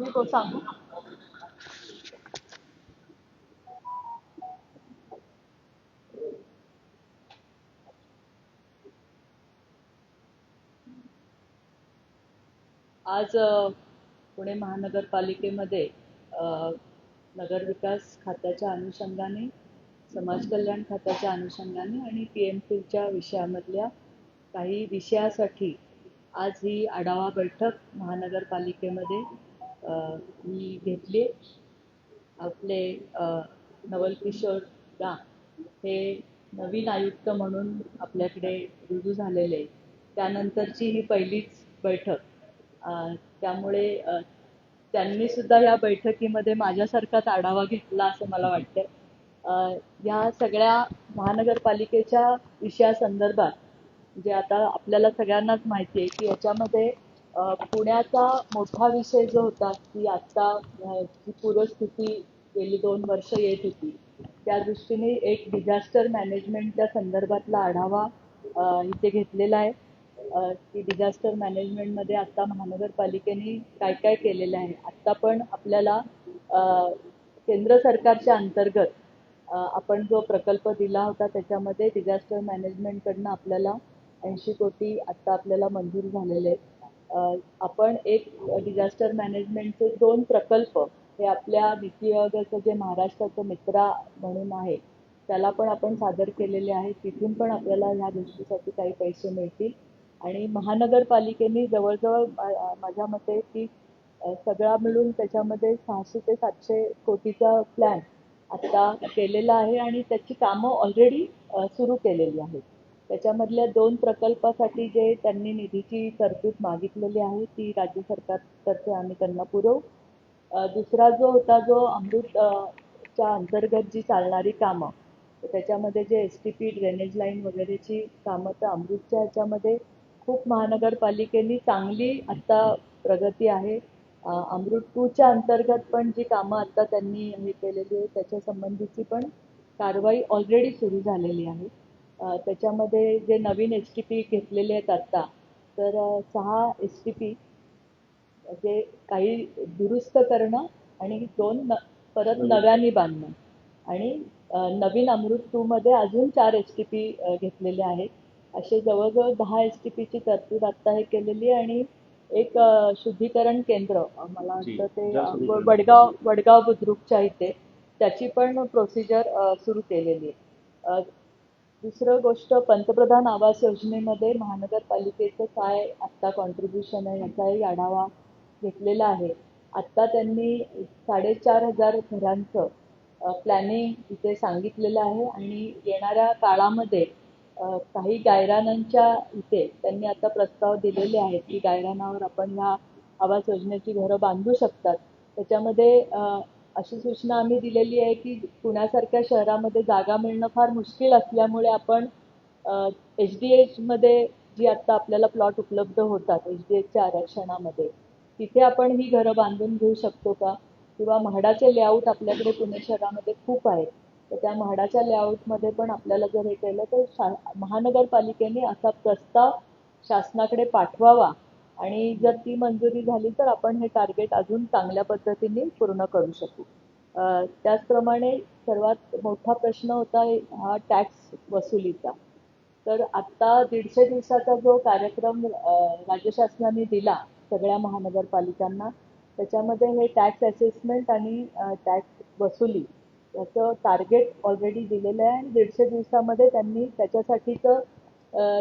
मी तो सांगू. आज पुणे महानगरपालिकेमध्ये नगरविकास खात्याच्या अनुषंगाने समाज कल्याण खात्याच्या अनुषंगाने आणि पी एम सीच्या विषयामधल्या काही विषयासाठी आज ही आढावा बैठक महानगरपालिकेमध्ये मी घेतली. आपले नवल किशोर दा हे नवीन आयुक्त म्हणून आपल्याकडे रुजू झालेले त्यानंतरची ही पहिलीच बैठक. त्यामुळे त्यांनी सुद्धा या बैठकीमध्ये माझ्यासारखाच आढावा घेतला असं मला वाटतं या सगळ्या महानगरपालिकेच्या विषयासंदर्भात जे आता आपल्याला सगळ्यांनाच माहिती आहे की याच्यामध्ये पुण्याचा मोठा विषय जो होता की आत्ता जी पूरस्थिती गेली दोन वर्ष येत होती त्या दृष्टीने एक डिझास्टर मॅनेजमेंटच्या संदर्भातला आढावा इथे घेतलेला आहे. की डिझास्टर मॅनेजमेंटमध्ये आत्ता महानगरपालिकेने काय काय केलेलं आहे. आत्ता पण आपल्याला केंद्र सरकारच्या अंतर्गत आपण जो प्रकल्प दिला होता त्याच्यामध्ये डिझास्टर मॅनेजमेंटकडनं आपल्याला ऐंशी कोटी आत्ता आपल्याला मंजूर झालेले आहेत. आपण एक डिझास्टर मॅनेजमेंटचे दोन प्रकल्प हे आपल्या वित्तीय आयोगाचं जे महाराष्ट्राचं मित्रा म्हणून आहे त्याला पण आपण सादर केलेले आहे तिथून पण आपल्याला ह्या गोष्टीसाठी काही पैसे मिळतील. आणि महानगरपालिकेने जवळजवळ माझ्या मते की सगळा मिळून त्याच्यामध्ये सहाशे ते सातशे कोटीचा प्लॅन आता केलेला आहे आणि त्याची कामं ऑलरेडी सुरू केलेली आहेत. त्याच्यामधल्या दोन प्रकल्पासाठी जे त्यांनी निधीची तरतूद मागितलेली आहे ती राज्य सरकारतर्फे आम्ही त्यांना पुरवू. दुसरा जो होता जो अमृत च्या अंतर्गत जी चालणारी कामं तर त्याच्यामध्ये जे S T P drainage line वगैरेची कामं तर अमृतच्या ह्याच्यामध्ये खूप महानगरपालिकेनी चांगली आत्ता प्रगती आहे. अमृत टूच्या अंतर्गत पण जी कामं आत्ता त्यांनी हे केलेली आहे त्याच्या संबंधीची पण कारवाई ऑलरेडी सुरू झालेली आहे. त्याच्यामध्ये जे नवीन एस टी पी घेतलेले आहेत आत्ता तर सहा एस टी पी जे काही दुरुस्त करणं आणि दोन न परत नव्याने बांधणं. आणि नवीन अमृत टू मध्ये अजून चार एस टी पी घेतलेले आहेत. असे जवळजवळ दहा एस टी पीची तरतूद आत्ता हे केलेली आहे आणि एक शुद्धीकरण केंद्र मला वाटतं ते वडगाव वडगाव बुद्रुकच्या इथे त्याची पण प्रोसिजर सुरू केलेली आहे. दुसरं गोष्ट पंतप्रधान आवास योजनेमध्ये महानगरपालिकेचं काय आत्ता कॉन्ट्रीब्युशन आहे याचाही आढावा घेतलेला आहे. आत्ता त्यांनी साडेचार हजार घरांचं प्लॅनिंग इथे सांगितलेलं आहे आणि येणाऱ्या काळामध्ये काही गायरानांच्या इथे त्यांनी आता प्रस्ताव दिलेले आहेत की गायरानावर आपण ह्या आवास योजनेची घरं बांधू शकतात. त्याच्यामध्ये अशी सूचना आम्ही दिलेली आहे की पुण्यासारख्या शहरामध्ये जागा मिळणं फार मुश्किल असल्यामुळे आपण एच डी एचमध्ये जी आत्ता आपल्याला प्लॉट उपलब्ध होतात एच डी एचच्या आरक्षणामध्ये तिथे आपण ही घरं बांधून घेऊ शकतो का? किंवा म्हाडाचे लेआउट आपल्याकडे पुणे शहरामध्ये खूप आहेत तर त्या म्हाडाच्या लेआउटमध्ये पण आपल्याला जर हे केलं तर शा महानगरपालिकेने असा प्रस्ताव शासनाकडे पाठवावा. आणि जर ती मंजुरी झाली तर आपण हे टार्गेट अजून चांगल्या पद्धतीने पूर्ण करू शकू. त्याचप्रमाणे सर्वात मोठा प्रश्न होता हा टॅक्स वसुलीचा. तर आत्ता दीडशे दिवसाचा जो कार्यक्रम राज्य शासनाने दिला सगळ्या महानगरपालिकांना त्याच्यामध्ये हे टॅक्स असेसमेंट आणि टॅक्स वसुली याचं टार्गेट ऑलरेडी दिलेलं आहे आणि दीडशे दिवसामध्ये त्यांनी त्याच्यासाठीचं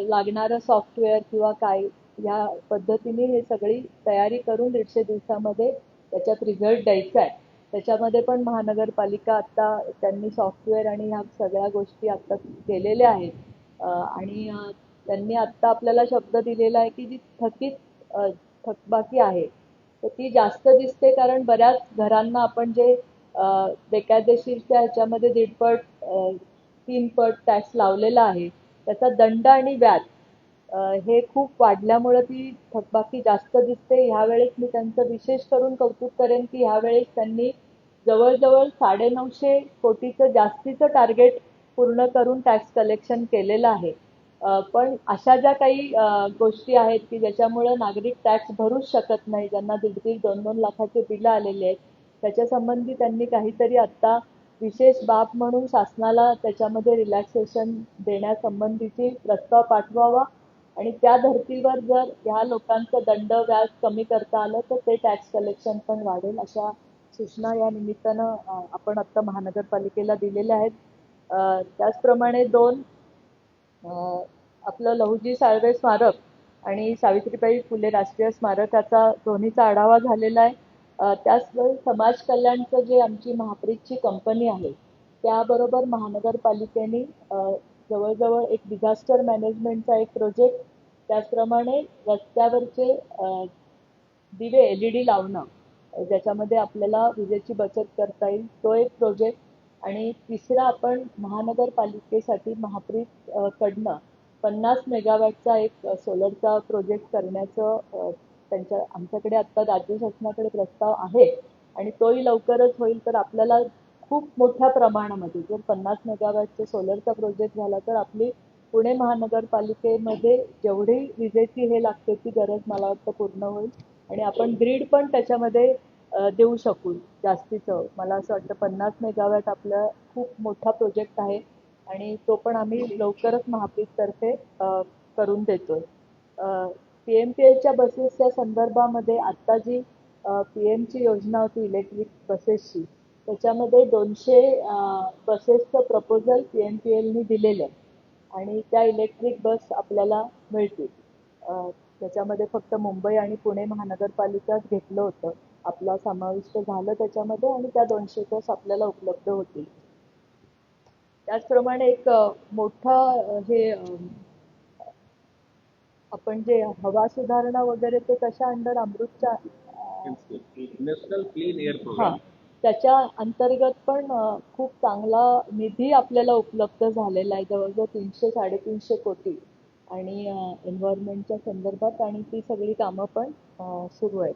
लागणारं सॉफ्टवेअर किंवा काय या पद्धतीने हे सगळी तयारी करून दीडशे दिवसामध्ये त्याच्यात रिझल्ट द्यायचा आहे. त्याच्यामध्ये पण महानगरपालिका आत्ता त्यांनी सॉफ्टवेअर आणि ह्या सगळ्या गोष्टी आत्ता केलेल्या आहेत. आणि त्यांनी आत्ता आपल्याला शब्द दिलेला आहे की जी थकीत थकबाकी आहे तर ती जास्त दिसते कारण बऱ्याच घरांना आपण जे बेकायदेशीरच्या ह्याच्यामध्ये दीडपट तीनपट तीन पट टॅक्स लावलेला आहे त्याचा दंड आणि व्याज हे खूप वाढल्यामुळं ती थकबाकी जास्त दिसते. ह्यावेळेस मी त्यांचं विशेष करून कौतुक करेन की ह्यावेळेस त्यांनी जवळजवळ साडेनऊशे कोटीचं जास्तीचं टार्गेट पूर्ण करून टॅक्स कलेक्शन केलेलं आहे. पण अशा ज्या काही गोष्टी आहेत की ज्याच्यामुळं नागरिक टॅक्स भरूच शकत नाही ज्यांना दीड दीड दोन दोन लाखाचे बिलं आलेले आहेत त्याच्यासंबंधी त्यांनी काहीतरी आत्ता विशेष बाब म्हणून शासनाला त्याच्यामध्ये रिलॅक्सेशन देण्यासंबंधीची प्रस्ताव पाठवावा. आणि त्या धर्तीवर जर ह्या लोकांचं दंड व्याज कमी करता आलं तर ते टॅक्स कलेक्शन पण वाढेल अशा सूचना या निमित्तानं आपण आत्ता महानगरपालिकेला दिलेल्या आहेत. त्याचप्रमाणे दोन आपलं लहुजी साळवे स्मारक आणि सावित्रीबाई फुले राष्ट्रीय स्मारकाचा दोन्हीचा आढावा झालेला आहे. अ, त्याचबरोबर समाज कल्याणचं जे आमची महाप्रीतची कंपनी आहे त्याबरोबर महानगरपालिकेने जवळजवळ एक डिझास्टर मॅनेजमेंटचा एक प्रोजेक्ट त्याचप्रमाणे रस्त्यावरचे दिवे एल ई डी लावणं ज्याच्यामध्ये आपल्याला विजेची बचत करता येईल तो एक प्रोजेक्ट आणि तिसरा आपण महानगरपालिकेसाठी महाप्रीत कडनं पन्नास मेगावॅटचा एक सोलरचा प्रोजेक्ट करण्याचं त्यांच्या आमच्याकडे आत्ता राज्य शासनाकडे प्रस्ताव आहे. आणि तोही लवकरच होईल तर आपल्याला खूप मोठ्या प्रमाणामध्ये जर पन्नास मेगावॅटचा सोलरचा प्रोजेक्ट झाला तर आपली पुणे महानगरपालिकेमध्ये जेवढी विजेची हे लागते ती गरज मला वाटतं पूर्ण होईल. आणि आपण ग्रीड पण त्याच्यामध्ये देऊ शकू जास्तीचं. मला असं वाटतं पन्नास मेगावॅट आपला खूप मोठा प्रोजेक्ट आहे. आणि तो पण आम्ही लवकरच महापीठतर्फे करून देतोय. पी एम पी एच्या बसेसच्या संदर्भामध्ये आत्ता जी पी एमची योजना होती इलेक्ट्रिक बसेसची त्याच्यामध्ये दोनशे बसेसचं प्रपोजल पी एम पी एलनी दिलेलं आहे. आणि त्या इलेक्ट्रिक बस आपल्याला मिळतील. त्याच्यामध्ये फक्त मुंबई आणि पुणे महानगरपालिकाच घेतलं होतं. आपला समाविष्ट झालं त्याच्यामध्ये आणि त्या दोनशे बस आपल्याला उपलब्ध होतील. त्याचप्रमाणे एक मोठा हे आपण जे हवा सुधारणा वगैरे ते कशा अंडर अमृतच्या नॅशनल क्लीन एअर हा. प्रोग्राम त्याच्या अंतर्गत पण खूप चांगला निधी आपल्याला उपलब्ध झालेला आहे. जवळजवळ तीनशे साडेतीनशे कोटी आणि एन्व्हायरमेंटच्या संदर्भात आणि ती सगळी कामं पण सुरू आहेत.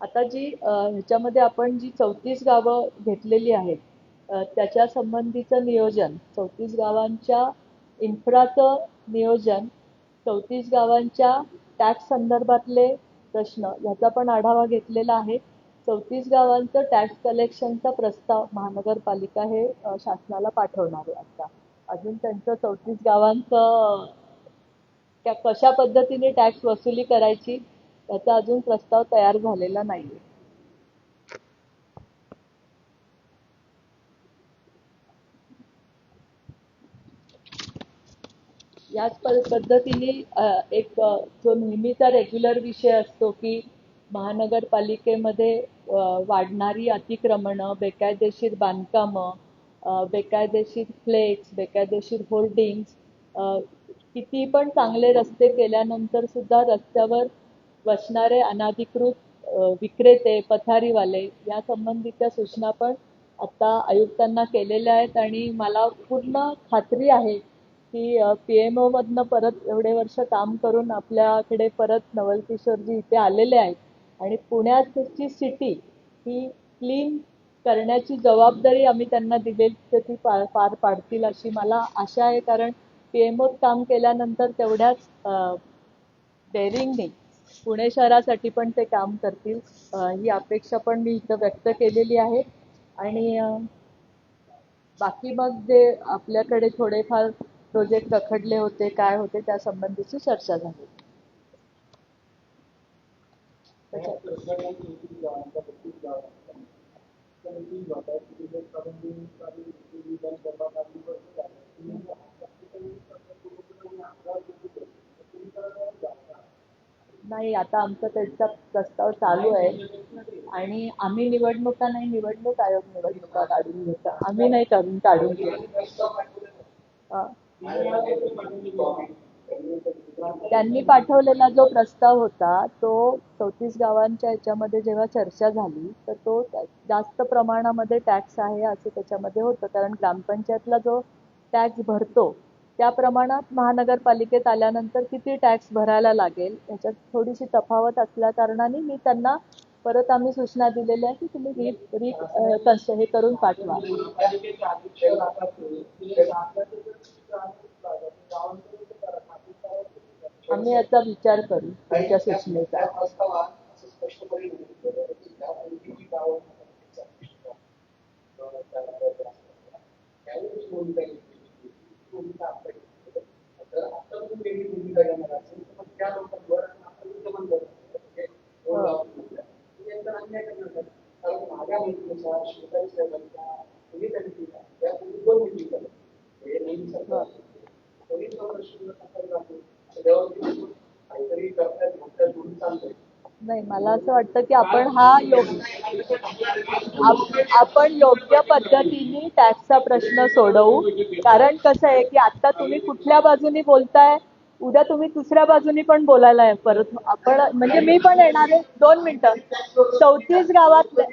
आता जी ह्याच्यामध्ये आपण जी चौतीस गावं घेतलेली आहेत त्याच्या संबंधीचं नियोजन चौतीस गावांच्या इन्फ्राचं नियोजन चौतीस गावांच्या टॅक्स संदर्भातले प्रश्न. ह्याचा पण आढावा घेतलेला आहे. चौतीस गावांचं टॅक्स कलेक्शनचा प्रस्ताव महानगरपालिका हे शासनाला पाठवणार आहे आता. अजून त्यांचं चौतीस गावांचं त्या कशा पद्धतीने टॅक्स वसुली करायची याचा अजून प्रस्ताव तयार झालेला नाहीये. याच पद्धतीने एक जो नेहमीचा रेग्युलर विषय असतो की महानगरपालिकेमध्ये वाढणारी अतिक्रमणं बेकायदेशीर बांधकामं बेकायदेशीर फ्लेक्स बेकायदेशीर होर्डिंग्स किती पण चांगले रस्ते केल्यानंतर सुद्धा रस्त्यावर बसणारे अनाधिकृत विक्रेते पथारीवाले या संबंधीच्या सूचना पण आता आयुक्तांना केलेल्या आहेत आणि मला पूर्ण खात्री आहे की पी एम ओमधनं परत एवढे वर्ष काम करून आपल्याकडे परत नवल किशोरजी इथे आलेले आहेत. आणि पुण्याची सिटी ही क्लीन करण्याची जबाबदारी आम्ही त्यांना दिलेली तर ती पार पार पाडतील अशी मला आशा आहे. कारण पी एम ओत काम केल्यानंतर तेवढ्याच डेअरिंगने पुणे शहरासाठी पण ते काम करतील ही अपेक्षा पण मी इथं व्यक्त केलेली आहे. आणि बाकी मग जे आपल्याकडे थोडेफार प्रोजेक्ट रखडले होते काय होते त्या संबंधीची चर्चा झाली. नाही आता आमचा त्याचा प्रस्ताव चालू आहे. आणि आम्ही निवडणुका नाही निवडणूक आयोग निवडणुका काढून घेतो. आम्ही नाही काढून काढून घेतो. त्यांनी पाठवलेला जो प्रस्ताव होता तो चौतीस गावांच्या याच्यामध्ये जेव्हा चर्चा झाली तर तो जास्त प्रमाणामध्ये टॅक्स आहे असं त्याच्यामध्ये होतं. कारण ग्रामपंचायतला जो टॅक्स भरतो त्या प्रमाणात महानगरपालिकेत आल्यानंतर किती टॅक्स भरायला लागेल याच्यात थोडीशी तफावत असल्या कारणाने मी त्यांना परत आम्ही सूचना दिलेल्या आहे की तुम्ही री री हे करून पाठवा. आम्ही याचा विचार करू तुमच्या सूचनेचा. कारण माझ्या माहितीनुसार शेजारी साहेबांच्या दोन मिटिंग नाही मला असं वाटतं की आपण हा योग्य आपण योग्य पद्धतीने टॅक्सचा प्रश्न सोडवू. कारण कसं आहे की आता तुम्ही कुठल्या बाजूनी बोलताय? उद्या तुम्ही दुसऱ्या बाजूनी पण बोलायला आहे परत. आपण म्हणजे मी पण येणार आहे. दोन मिनिटं. चौतीस गावातले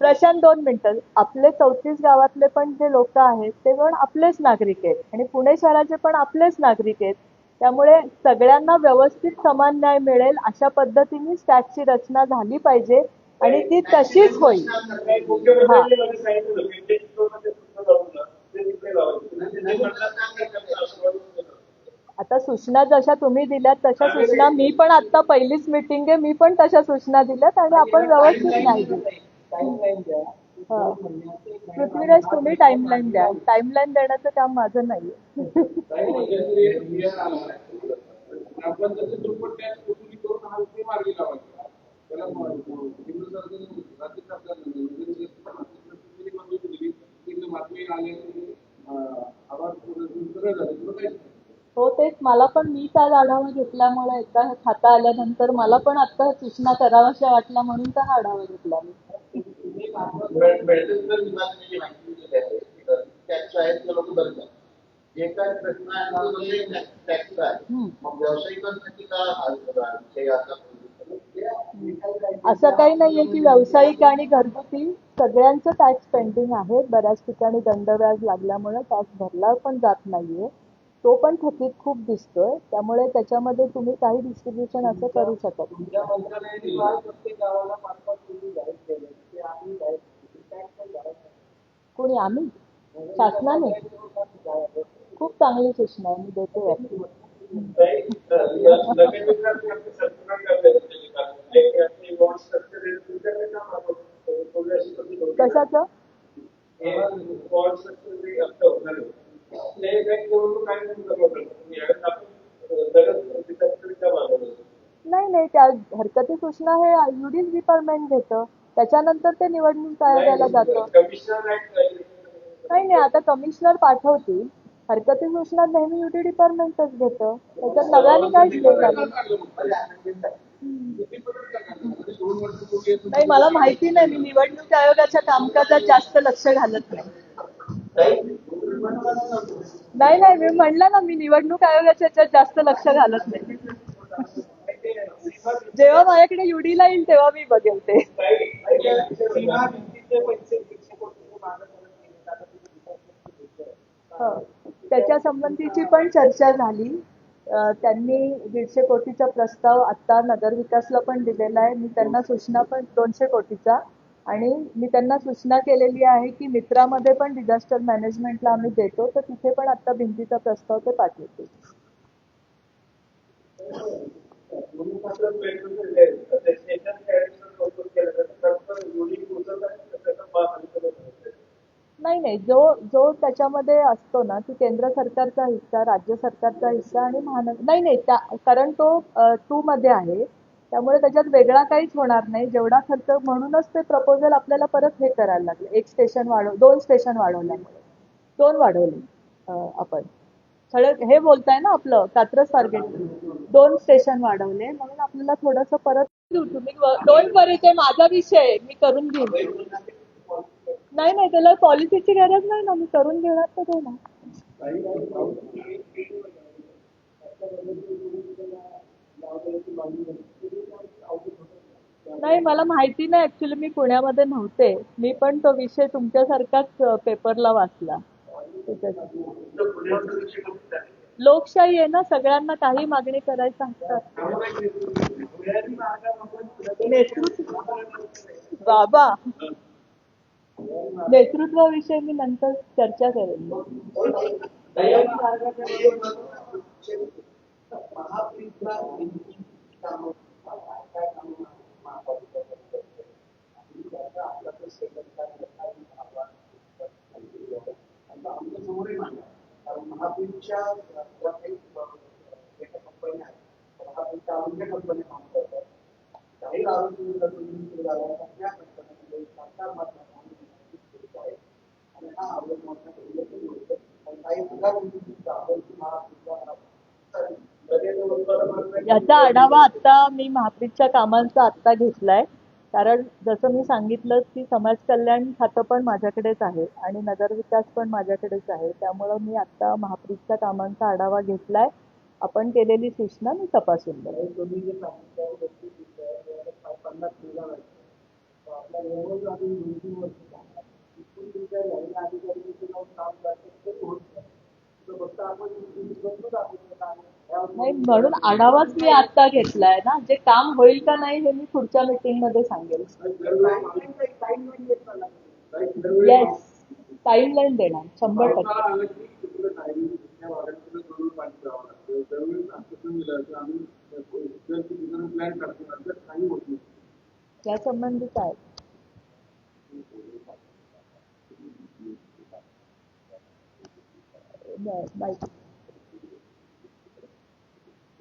प्रशांत दोन मिनिटं. आपले चौतीस गावातले पण जे लोक आहेत ते पण आपलेच नागरिक आहेत. आणि पुणे शहराचे पण आपलेच नागरिक आहेत. त्यामुळे सगळ्यांना व्यवस्थित समान न्याय मिळेल अशा पद्धतीने स्टॅटची रचना झाली पाहिजे आणि ती तशीच होईल. हा सूचना जशा तुम्ही दिल्यात तशा सूचना मी पण आता पहिलीच मीटिंग आहे मी पण तशा सूचना दिल्यात आणि आपण व्यवस्थित नाही पृथ्वीराज तुम्ही टाइमलाईन द्या. टाइमलाईन देण्याचं काम माझं नाही राज्य सरकारने हो तेच. मला पण मी काल आढावा घेतल्यामुळे एकदा हे खाता आल्यानंतर मला पण आता सूचना कराव्याशा वाटल्या म्हणून तर हा आढावा घेतला मी असं काही नाहीये की व्यावसायिक आणि घरगुती सगळ्यांचं टॅक्स पेंडिंग आहे. बऱ्याच ठिकाणी दंडव्याज लागल्यामुळे टॅक्स भरला पण जात नाहीये. तो पण थकीत खूप दिसतोय. त्यामुळे त्याच्यामध्ये तुम्ही काही डिस्ट्रीब्युशन असं करू शकत. कोणी? आम्ही? शासनाने? खूप चांगली सूचना आहे. मी देते नाही नाही त्या हरकती सूचना हे युडीज डिपार्टमेंट घेतं. त्याच्यानंतर ते निवडणूक आयोगाला जातं. नाही नाही आता कमिशनर पाठवतील. हरकती सूचना नेहमी युटी डिपार्टमेंटच घेतं. त्याच्यात नव्याने काहीच येत नाही मला माहिती नाही. मी निवडणूक आयोगाच्या कामकाजात जास्त लक्ष घालत नाही? नाही नाही मी म्हणलं ना मी निवडणूक आयोगाच्या याच्यात जास्त लक्ष घालत नाही. जेव्हा माझ्याकडे युडीला येईल तेव्हा मी बघेल ते. हो. त्याच्या संबंधीची पण चर्चा झाली. त्यांनी दीडशे कोटीचा प्रस्ताव आता नगरविकासला पण दिलेला आहे. मी त्यांना सूचना पण दोनशे कोटीचा आणि मी त्यांना सूचना केलेली आहे की मित्रामध्ये पण डिझास्टर मॅनेजमेंटला आम्ही देतो तर तिथे पण आता भिंतीचा प्रस्ताव ते पाठवतील. नाही नाही जो जो त्याच्यामध्ये असतो ना की केंद्र सरकारचा हिस्सा राज्य सरकारचा हिस्सा आणि महानगर नाही नाही त्या कारण तो टू मध्ये आहे. त्यामुळे त्याच्यात वेगळा काहीच होणार नाही. जेवढा खर्च म्हणूनच ते प्रपोजल आपल्याला परत हे करायला लागले. एक स्टेशन वाढव दोन स्टेशन वाढवल्यामुळे. दोन वाढवले आपण. सगळं हे बोलताय ना आपलं कात्रज टार्गेट दोन स्टेशन वाढवले म्हणून आपल्याला थोडस परत देऊ तुम्ही. डोंट वरी ते माझा विषय आहे. मी करून घेईन. नाही नाही त्याला पॉलिसीची गरज नाही ना मी करून घेणार तर दे ना नाही मला माहिती नाही ऍक्च्युली मी पुण्यामध्ये नव्हते. मी पण तो विषय तुमच्यासारखाच पेपरला वाचला. लोकशाही आहे ना सगळ्यांना काही मागणी करायला सांगतात. बाबा. नेतृत्वाविषयी मी नंतर चर्चा करेन. महापौरला नेमकी कामं काय काय कामं महापालिका करते? आणि याचा आढावा आता मी महापीठच्या कामांचा आत्ता घेतलाय. कारण जसं मी सांगितलं की समाज कल्याण खातं पण माझ्याकडेच आहे आणि नगरविकास पण माझ्याकडेच आहे. त्यामुळं मी आत्ता महापीठच्या कामांचा आढावा घेतलाय. आपण केलेली सूचना मी तपासून बघेन नाही म्हणून आढावाच मी आता घेतलाय ना. जे काम होईल का नाही हे मी पुढच्या मीटिंगमध्ये सांगेल. Timeline एक येस देणार शंभर टक्के. त्या संबंधी काय बाय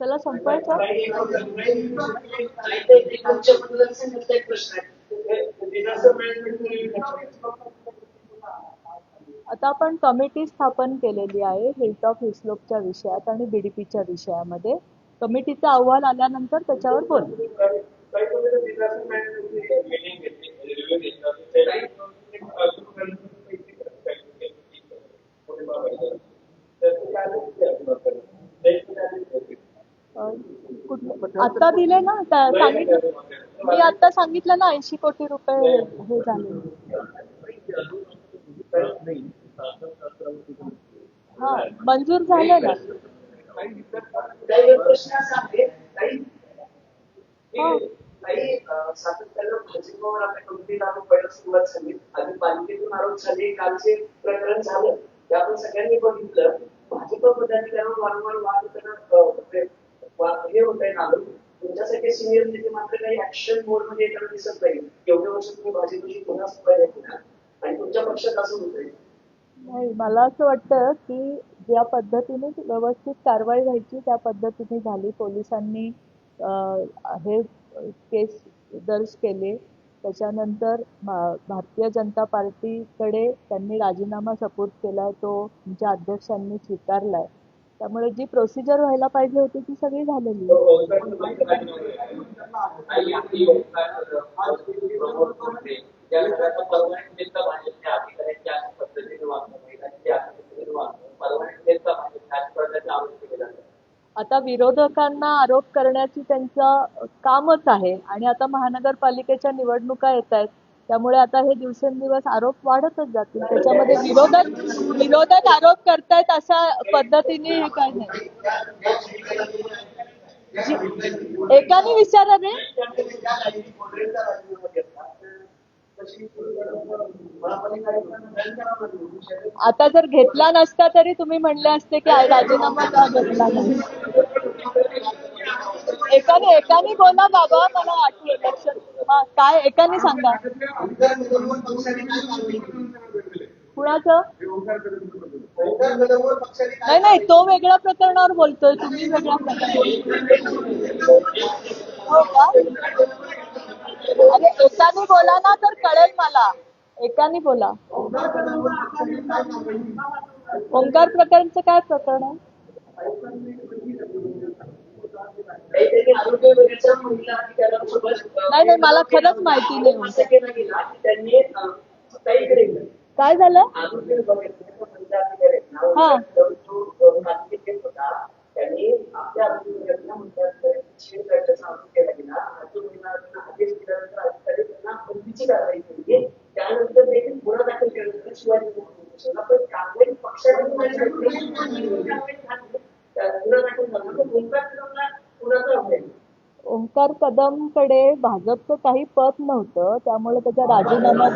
त्याला जनरली चला आता आपण कमिटी स्थापन केलेली आहे हिलटॉप हिस्लोपच्या विषयात आणि बीडीपीच्या विषयामध्ये. कमिटीचा अहवाल आल्यानंतर त्याच्यावर बोल काही तुम्ही डिझास्टर मॅनेजमेंट मिटिंग घेतली रिव्ह्यू घेतला ते अं, कुठलं आता दिले ना सांगितलं. मी आता सांगितलं ना ऐंशी कोटी रुपये हे झाले. हा मंजूर झाले ना. काही झाले प्रकरण झालं ते आपण सगळ्यांनी बघितलं भाजप पदाधिकाऱ्यांवर वारंवार वाद करणं हे होत आहे नागरिक ते सिनियर नेते मात्र काही ऍक्शन मोडमध्ये येताना दिसत नाही. एवढ्या वर्ष तुम्ही भाजपशी पुन्हा संपर्क केला आणि तुमच्या पक्षात असं होत नाही मला असं वाटतं की ज्या पद्धतीने व्यवस्थित कारवाई व्हायची त्या पद्धतीने झाली. पोलिसांनी हे केस दर्ज केले. त्याच्यानंतर भारतीय जनता पार्टीकडे त्यांनी राजीनामा सपोर्ट केला. तो तुमच्या अध्यक्षांनी स्वीकारलाय. त्यामुळे जी प्रोसिजर व्हायला पाहिजे होती ती सगळी झालेली. केले जातात आता विरोधकांना आरोप करण्याची त्यांचं कामच आहे. आणि आता महानगरपालिकेच्या निवडणुका येत आहेत. त्यामुळे आता हे दिवसेंदिवस आरोप वाढतच जातील. त्याच्यामध्ये विरोधक विरोधक आरोप करतायत अशा पद्धतीने हे काय नाही. एकाने विचारा रे आता जर घेतला नसता तरी तुम्ही म्हणले असते की राजीनामा का घेतला नाही? एकाने एकाने बोला बाबा मला आठवलं लक्षात हा काय? एकाने सांगा. कुणाचं? नाही नाही तो वेगळ्या प्रकरणावर बोलतोय तुम्ही वेगळ्या प्रकरणावर हो अरे एकाने बोला ना तर कळेल मला. एकाने बोला. ओंकार प्रकरणचं काय प्रकरण आहे? नाही, नाही, मला खरंच माहिती नाही. काय झालं? हा. त्यानंतर ओंकार कदमकडे भाजपचं काही पद नव्हतं त्यामुळे त्याचा राजीनामा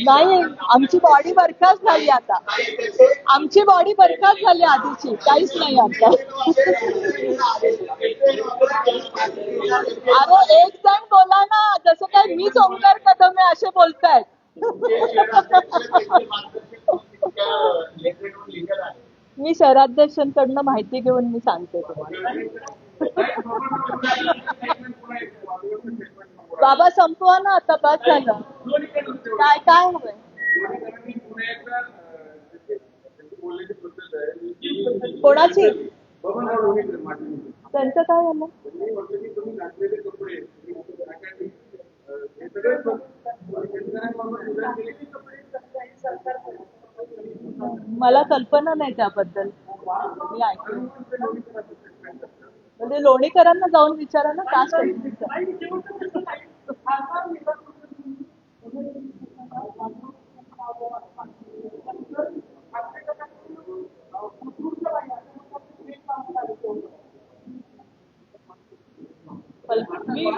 नाही आमची बॉडी बरखास्त झाली आता आमची बॉडी बरखास्त झाली आधीची काहीच नाही आता अरे एक जण बोला ना जसं काय मीच ओंकार कदम आहे असे बोलतायत मी शहराध्यक्षांकडनं माहिती घेऊन मी सांगते तुम्हाला. बाबा संपवा ना आता बस झालं. काय काय हवंय? कोणाची? त्यांचं काय झालं? मला कल्पना नाही त्याबद्दल. मी ऐकून म्हणजे लोणीकरांना जाऊन विचारा ना का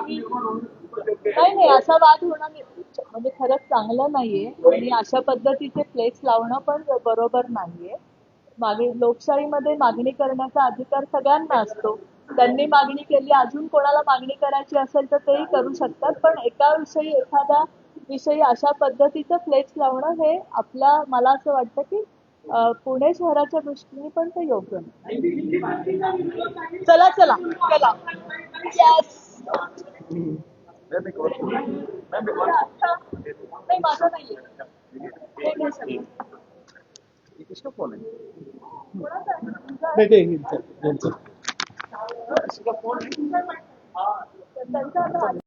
नाही नाही असा वाद होणार खरंच चांगलं नाहीये. आणि अशा पद्धतीचे फ्लेक्स लावणं पण बरोबर नाहीये. मागे लोकशाहीमध्ये मागणी करण्याचा अधिकार सगळ्यांना असतो. त्यांनी मागणी केली अजून कोणाला मागणी करायची असेल तर तेही करू शकतात. पण एका विषयी एखाद्या विषयी अशा पद्धतीचं फ्लेक्स लावणं हे आपल्या मला असं वाटतं की पुणे शहराच्या दृष्टीने पण ते योग्य नाही. चला चला. चला Yes. नाही माझं नाहीये हे घ्या सगळं. किसका फोन है कोणाचं आहे? तुमचं आहे? त्यांचं आता